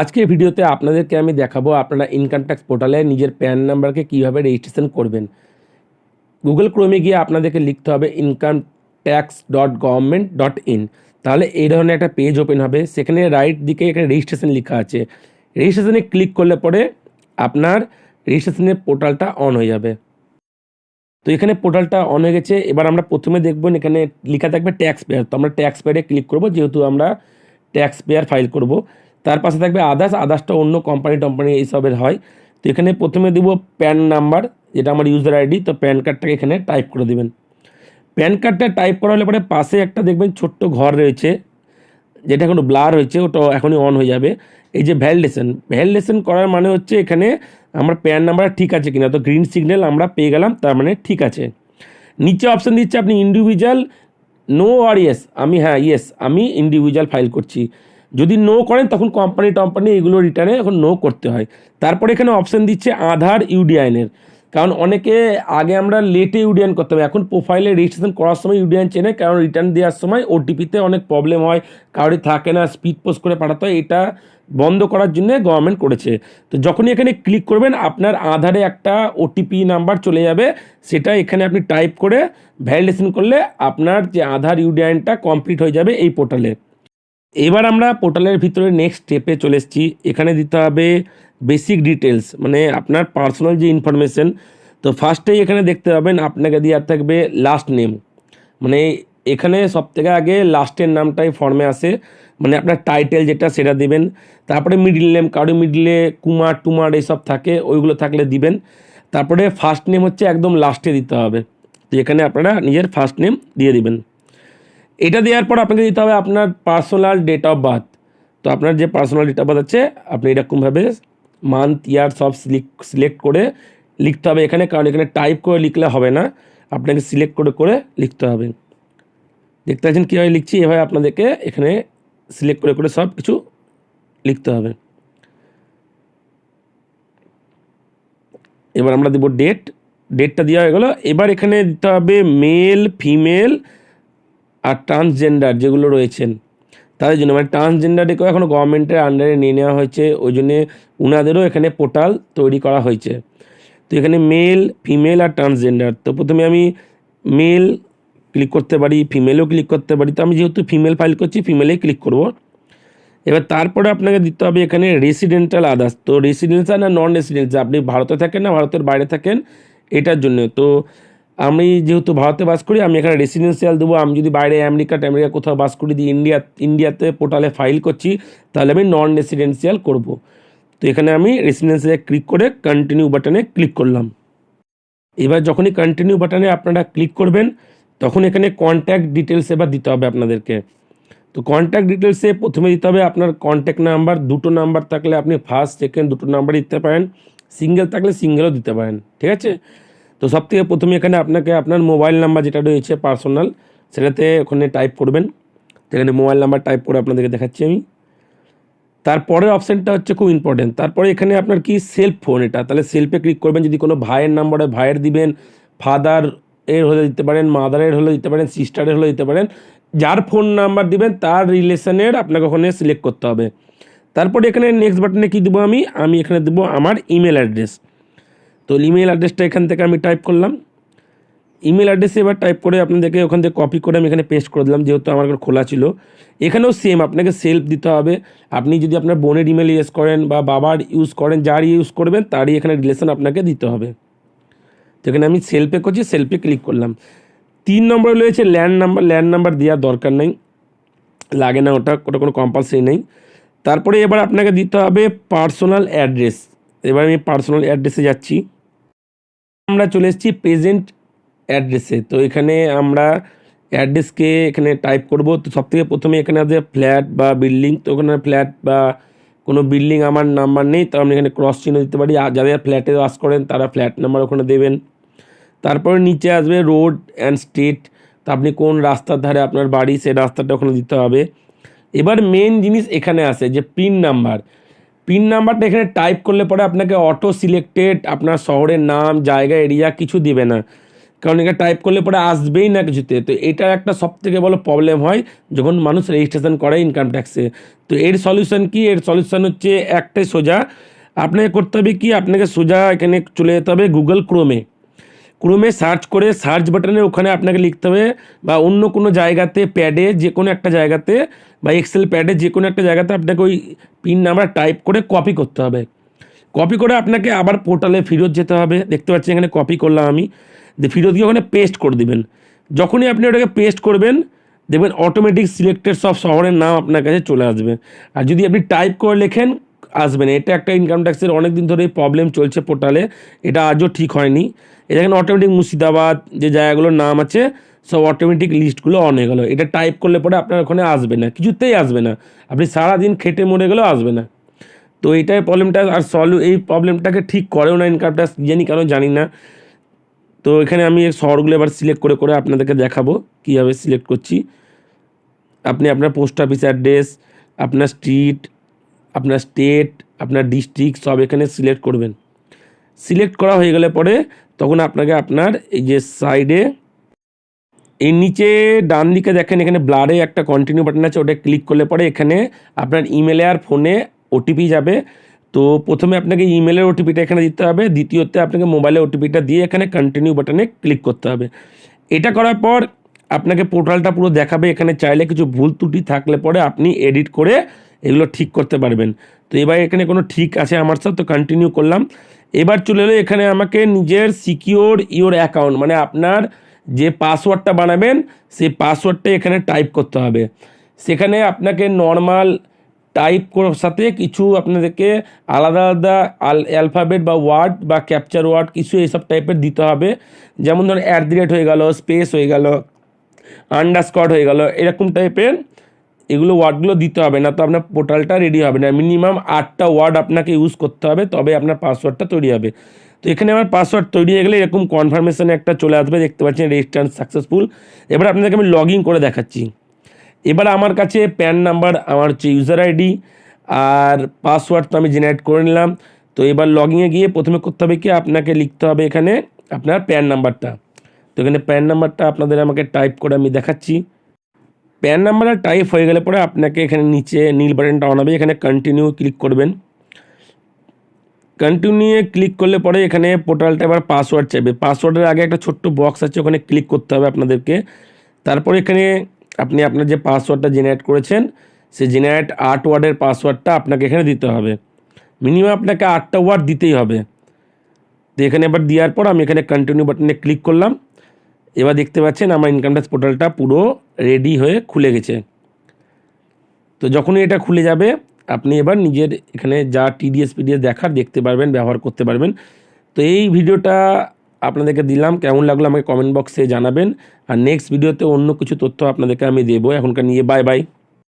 আজকের ভিডিওতে আপনাদেরকে আমি দেখাবো আপনারা ইনকাম ট্যাক্স পোর্টালে নিজের প্যান নাম্বারকে কীভাবে রেজিস্ট্রেশন করবেন। গুগল ক্রোমে গিয়ে আপনাদেরকে লিখতে হবে income tax dot government dot in তাহলে এই ধরনের একটা পেজ ওপেন হবে। সেখানে রাইট দিকে এখানে রেজিস্ট্রেশন লেখা আছে। রেজিস্ট্রেশনে ক্লিক করলে পরে আপনার রেজিস্ট্রেশনের পোর্টালটা অন হয়ে যাবে। তো এখানে পোর্টালটা অন হয়ে গেছে। এবার আমরা প্রথমে দেখব এখানে লেখা থাকবে ট্যাক্স পেয়ার তো আমরা ট্যাক্স পেয়ারে ক্লিক করব। যেহেতু আমরা ট্যাক্স পেয়ার ফাইল করব। তার পাশে থাকবে আদার্স আদার্সটা অন্য কোম্পানি টম্পানি এইসবের হয়। তো এখানে প্রথমে দেবো প্যান নাম্বার যেটা আমার ইউজার আইডি তো প্যান কার্ডটাকে এখানে টাইপ করে দেবেন। প্যান কার্ডটা টাইপ করা হলে পরে পাশে একটা দেখবেন ছোট্ট ঘর রয়েছে, যেটা এখনও ব্লার হয়েছে, ওটা এখনই অন হয়ে যাবে। এই যে ভ্যালিডেশন ভ্যালিডেশন করার মানে হচ্ছে এখানে আমার প্যান নাম্বার ঠিক আছে কিনা, তো গ্রিন সিগন্যাল আমরা পেয়ে গেলাম, তার মানে ঠিক আছে। নিচে অপশান দিচ্ছে আপনি ইন্ডিভিজুয়াল নো আর ইয়েস আমি হ্যাঁ ইয়েস আমি ইন্ডিভিজুয়াল ফাইল করছি। যদি নো করেন, তখন কোম্পানি টম্পানি এগুলো রিটার্নে এখন নো করতে হয়। তারপরে এখানে অপশান দিচ্ছে আধার ইউডিআইনের কারণ অনেকে আগে আমরা লেটে ইউডিয়ান করতে হবে এখন প্রোফাইলে রেজিস্ট্রেশন করার সময় ইউডিয়ান চেনে, কারণ রিটার্ন দেওয়ার সময় ওটিপিতে অনেক প্রবলেম হয় কাউরি থাকে না স্পিড পোস্ট করে পাঠাতে হয়, এটা বন্ধ করার জন্য গভর্নমেন্ট করেছে। তো যখনই এখানে ক্লিক করবেন, আপনার আধারে একটা ওটিপি নাম্বার চলে যাবে, সেটা এখানে আপনি টাইপ করে ভ্যালিডেশন করলে আপনার যে আধার ইউডিআইনটা কমপ্লিট হয়ে যাবে এই পোর্টালে এবার আমরা পোর্টালের ভিতরে নেক্সট স্টেপে চলে এসেছি। এখানে দিতে হবে বেসিক ডিটেলস মানে আপনার পার্সোনাল যে ইনফরমেশন তো ফার্স্টেই এখানে দেখতে পাবেন আপনাকে দেওয়া থাকবে লাস্ট নেম মানে এখানে সব থেকে আগে লাস্টের নামটাই ফর্মে আসে। মানে আপনার টাইটেল যেটা, সেটা দিবেন। তারপরে মিডিল নেম কারও মিডিলে কুমার, টুমার এইসব থাকে, ওইগুলো থাকলে দিবেন। তারপরে ফার্স্ট নেম হচ্ছে একদম লাস্টে দিতে হবে। তো এখানে আপনারা নিজের ফার্স্ট নেম দিয়ে দিবেন। এটা দেওয়ার পর আপনাকে দিতে হবে আপনার পার্সোনাল ডেট অফ বার্থ তো আপনার যে পার্সোনাল ডেট অফ বার্থ আছে, আপনি এরকমভাবে মান্থ ইয়ার সব সিলেক্ট করে লিখতে হবে এখানে, কারণ এখানে টাইপ করে লিখলে হবে না। আপনাকে সিলেক্ট করে করে লিখতে হবে। দেখতে পাচ্ছেন কীভাবে লিখছি? এভাবে আপনাদেরকে এখানে সিলেক্ট করে করে সব কিছু লিখতে হবে। এবার আমরা দেবো ডেট ডেটটা দেওয়া হয়ে গেলো। এবার এখানে দিতে হবে মেল ফিমেল আর ট্রান্সজেন্ডার যেগুলো রয়েছেন, তাদের জন্য মানে ট্রান্সজেন্ডারকেও এখনও গভর্নমেন্টের আন্ডারে নিয়ে নেওয়া হয়েছে, ওই জন্যে ওনাদেরও এখানে পোর্টাল তৈরি করা হয়েছে। তো এখানে মেল ফিমেল আর ট্রান্সজেন্ডার তো প্রথমে আমি মেল ক্লিক করতে পারি ফিমেলও ক্লিক করতে পারি, তো আমি যেহেতু ফিমেল ফাইল করছি ফিমেলেই ক্লিক করব। এবার তারপরে আপনাকে দিতে হবে এখানে রেসিডেন্টাল আদার্স তো রেসিডেন্সিয়াল না নন রেসিডেন্সিয়াল আপনি ভারতে থাকেন না, ভারতের বাইরে থাকেন, এটার জন্য। তো আমি যেহেতু ভারতে বাস করি, আমি এখানে রেসিডেন্সিয়াল দেবো। আমি যদি বাইরে আমেরিকা আমেরিকা কোথাও বাস করি দিয়ে ইন্ডিয়া ইন্ডিয়াতে পোর্টালে ফাইল করছি, তাহলে আমি নন রেসিডেন্সিয়াল করব। তো এখানে আমি রেসিডেন্সিয়াল ক্লিক করে কন্টিনিউ বাটনে ক্লিক করলাম। এবার যখনই কন্টিনিউ বাটনে আপনারা ক্লিক করবেন, তখন এখানে কন্ট্যাক্ট ডিটেলস এবার দিতে হবে আপনাদেরকে। তো কন্ট্যাক্ট ডিটেলসে প্রথমে দিতে হবে আপনার কন্ট্যাক্ট নাম্বার দুটো নাম্বার থাকলে আপনি ফার্স্ট সেকেন্ড দুটো নাম্বার দিতে পারেন। সিঙ্গেল থাকলে সিঙ্গেলও দিতে পারেন, ঠিক আছে? তো সব থেকে প্রথমে এখানে আপনাকে আপনার মোবাইল নাম্বার যেটা রয়েছে পার্সোনাল, সেটাতে ওখানে টাইপ করবেন। সেখানে মোবাইল নাম্বার টাইপ করে আপনাদেরকে দেখাচ্ছি আমি। তারপরের অপশানটা হচ্ছে খুব ইম্পর্টেন্ট তারপরে এখানে আপনার কি সেলফ ফোন এটা? তাহলে সেলফে ক্লিক করবেন, যদি কোনো ভাইয়ের নাম্বারে ভাইয়ের দিবেন ফাদার এর হলে দিতে পারেন মাদারের হলে দিতে পারেন সিস্টারের হলে দিতে পারেন, যার ফোন নাম্বার দিবেন, তার রিলেশনের আপনাকে ওখানে সিলেক্ট করতে হবে। তারপরে এখানে নেক্সট বাটনে কী দেবো আমি? আমি এখানে দেবো আমার ইমেল অ্যাড্রেস তো ইমেল অ্যাড্রেসটা এখান থেকে আমি টাইপ করলাম। ইমেল অ্যাড্রেসে এবার টাইপ করে আপনাদেরকে ওখান থেকে কপি করে আমি এখানে পেস্ট করে দিলাম, যেহেতু আমার খোলা ছিল। এখানেও সেম আপনাকে সেলফ দিতে হবে। আপনি যদি আপনার বোনের ইমেল ইউজ করেন বা বাবার ইউজ করেন, যার ইউজ করবেন, তারই এখানে রিলেশন আপনাকে দিতে হবে। তো এখানে আমি সেলফে করছি সেলফে ক্লিক করলাম। তিন নম্বরে রয়েছে ল্যান্ড নাম্বার ল্যান্ড নাম্বার দেওয়ার দরকার নেই। লাগে না ওটা ওটা কোনো কম্পালসারি নেই। তারপরে এবার আপনাকে দিতে হবে পার্সোনাল অ্যাড্রেস এবার আমি পার্সোনাল অ্যাড্রেসে যাচ্ছি। আমরা চলে এসেছি প্রেজেন্ট অ্যাড্রেসে তো এখানে আমরা অ্যাড্রেসকে এখানে টাইপ করব। তো সব থেকে প্রথমে এখানে আছে ফ্ল্যাট বা বিল্ডিং তো ওখানে ফ্ল্যাট বা কোনো বিল্ডিং আমার নাম্বার নেই, তো আমি এখানে ক্রস চিহ্ন দিতে পারি। আর যাদের ফ্ল্যাটে বাস করেন, তারা ফ্ল্যাট নাম্বার ওখানে দেবেন। তারপরে নিচে আসবে রোড অ্যান্ড স্ট্রিট তো আপনি কোন রাস্তার ধারে আপনার বাড়ি, সেই রাস্তাটা ওখানে দিতে হবে। এবার মেন জিনিস এখানে আসে যে পিন নাম্বার পিন নাম্বারটা এখানে টাইপ করলে পরে আপনাকে অটো সিলেক্টেড আপনার শহরের নাম, জায়গা এরিয়া কিছু দিবে না। কারণ এটা টাইপ করলে পরে আসবেই না কিছুতে। তো এটা একটা সব থেকে বড় প্রবলেম হয় যখন মানুষ রেজিস্ট্রেশন করে ইনকাম ট্যাক্সে তো এর সলিউশন কি? এর সলিউশন হচ্ছে একটাই সোজা। আপনাকে করতে হবে কি? আপনাকে সোজা এখানে চলে যেতে হবে গুগল ক্রোমে ক্রোমে সার্চ করে সার্চ বাটনে ওখানে আপনাকে লিখতে হবে বা অন্য কোনো জায়গাতে প্যাডে যে কোনো একটা জায়গাতে বা এক্সেল প্যাডে যে কোনো একটা জায়গাতে আপনাকে ওই পিন নাম্বার টাইপ করে কপি করতে হবে। কপি করে আপনাকে আবার পোর্টালে ফেরত যেতে হবে। দেখতে পাচ্ছেন এখানে কপি করলাম আমি। দিয়ে ফেরত গিয়ে ওখানে পেস্ট করে দেবেন। যখনই আপনি ওটাকে পেস্ট করবেন, দেখবেন অটোমেটিক সিলেক্টেড সব শহরের নাম আপনার কাছে চলে আসবে। আর যদি আপনি টাইপ করে লেখেন আসবে না। এটা একটা ইনকাম ট্যাক্সের অনেক দিন ধরে প্রবলেম চলছে পোর্টালে এটা আজও ঠিক হয়নি। এটা এখানে অটোমেটিক মুর্শিদাবাদ যে জায়গাগুলোর নাম আছে, সব অটোমেটিক লিস্টগুলো অন হয়ে গেলো। এটা টাইপ করলে পরে আপনার ওখানে আসবে না। কিছুতেই আসবে না। আপনি সারাদিন খেটে মরে গেলেও আসবে না। তো এইটাই প্রবলেমটা আর সলভ এই প্রবলেমটাকে ঠিক করেও না ইনকাম ট্যাক্স জানি কেন জানি না। তো এখানে আমি শহরগুলো এবার সিলেক্ট করে করে আপনাদেরকে দেখাবো কীভাবে সিলেক্ট করছি। আপনি আপনার পোস্ট অফিস অ্যাড্রেস আপনার স্ট্রিট আপনার স্টেট আপনার ডিস্ট্রিক্ট সব এখানে সিলেক্ট করবেন। সিলেক্ট করা হয়ে গেলে পরে তখন আপনাকে আপনার এই যে সাইডে এই নিচে ডান দিকে দেখেন এখানে ব্লারে একটা কন্টিনিউ বাটন আছে, ওটা ক্লিক করলে পরে এখানে আপনার ইমেলে আর ফোনে ওটিপি যাবে। তো প্রথমে আপনাকে ইমেলের ওটিপিটা এখানে দিতে হবে, দ্বিতীয়তে আপনাকে মোবাইলের ওটিপিটা দিয়ে এখানে কন্টিনিউ বাটনে ক্লিক করতে হবে। এটা করার পর আপনাকে পোর্টালটা পুরো দেখাবে, এখানে চাইলে কিছু ভুল ত্রুটি থাকলে পরে আপনি এডিট করে এগুলো ঠিক করতে পারবেন। তো এবার এখানে কোনো ঠিক আছে আমার সাথে, তো কন্টিনিউ করলাম। এবার চলে এলো এখানে আমাকে নিজের সিকিওর ইওর অ্যাকাউন্ট মানে আপনার যে পাসওয়ার্ডটা বানাবেন, সেই পাসওয়ার্ডটা এখানে টাইপ করতে হবে। সেখানে আপনাকে নর্মাল টাইপ করার সাথে কিছু আপনাদেরকে আলাদা আলাদা আল অ্যালফাবেট বা ওয়ার্ড বা ক্যাপচার ওয়ার্ড কিছু এইসব টাইপের দিতে হবে। যেমন ধরুন অ্যাট দি রেট হয়ে গেল স্পেস হয়ে গেল আন্ডারস্কট হয়ে গেল। এরকম টাইপের এগুলো ওয়ার্ডগুলো দিতে হবে না তো আপনার পোর্টালটা রেডি হবে না। মিনিমাম আটটা ওয়ার্ড আপনাকে ইউজ করতে হবে, তবে আপনার পাসওয়ার্ডটা তৈরি হবে। তো এখানে আমার পাসওয়ার্ড তৈরি হয়ে গেলে এরকম কনফার্মেশনে একটা চলে আসবে, দেখতে পাচ্ছেন রেজিস্ট্রান সাকসেসফুল এবার আপনাদেরকে আমি লগ ইন করে দেখাচ্ছি। এবার আমার কাছে প্যান নাম্বার আমার হচ্ছে ইউজার আইডি আর পাসওয়ার্ড তো আমি জেনারেট করে নিলাম। তো এবার লগইনে গিয়ে প্রথমে করতে হবে কি? আপনাকে লিখতে হবে এখানে আপনার প্যান নাম্বারটা তো এখানে প্যান নাম্বারটা আপনাদের আমাকে টাইপ করে আমি দেখাচ্ছি। প্যান নাম্বারটা টাইপ হয়ে গেলে পরে আপনাকে এখানে নিচে নীল বাটনটা অন হবে, এখানে কন্টিনিউ ক্লিক করবেন। কন্টিনিউ ক্লিক করলে পরে এখানে পোর্টালটা এবার পাসওয়ার্ড চাইবে। পাসওয়ার্ডের আগে একটা ছোট্ট বক্স আছে, ওখানে ক্লিক করতে হবে আপনাদেরকে। তারপরে এখানে আপনি আপনার যে পাসওয়ার্ডটা জেনারেট করেছেন, সেই জেনারেট আট ওয়ার্ডের পাসওয়ার্ডটা আপনাকে এখানে দিতে হবে। মিনিমাম আপনাকে আটটা ওয়ার্ড দিতেই হবে। তো এখানে এবার দেওয়ার পর আমি এখানে কন্টিনিউ বাটনে ক্লিক করলাম। এবার দেখতে পাচ্ছেন আমার ইনকাম ট্যাক্স পোর্টালটা পুরো রেডি হয়ে খুলে গেছে। তো যখনই এটা খুলে যাবে, আপনি এবার নিজের এখানে যা টিডিএস পিডিএস দেখার দেখতে পারবেন, ব্যবহার করতে পারবেন। তো এই ভিডিওটা আপনাদেরকে দিলাম, কেমন লাগল আমাকে কমেন্ট বক্সে জানাবেন। আর নেক্সট ভিডিওতে অন্য কিছু তথ্য আপনাদেরকে আমি দেবো। এখনকার নিয়ে বাই বাই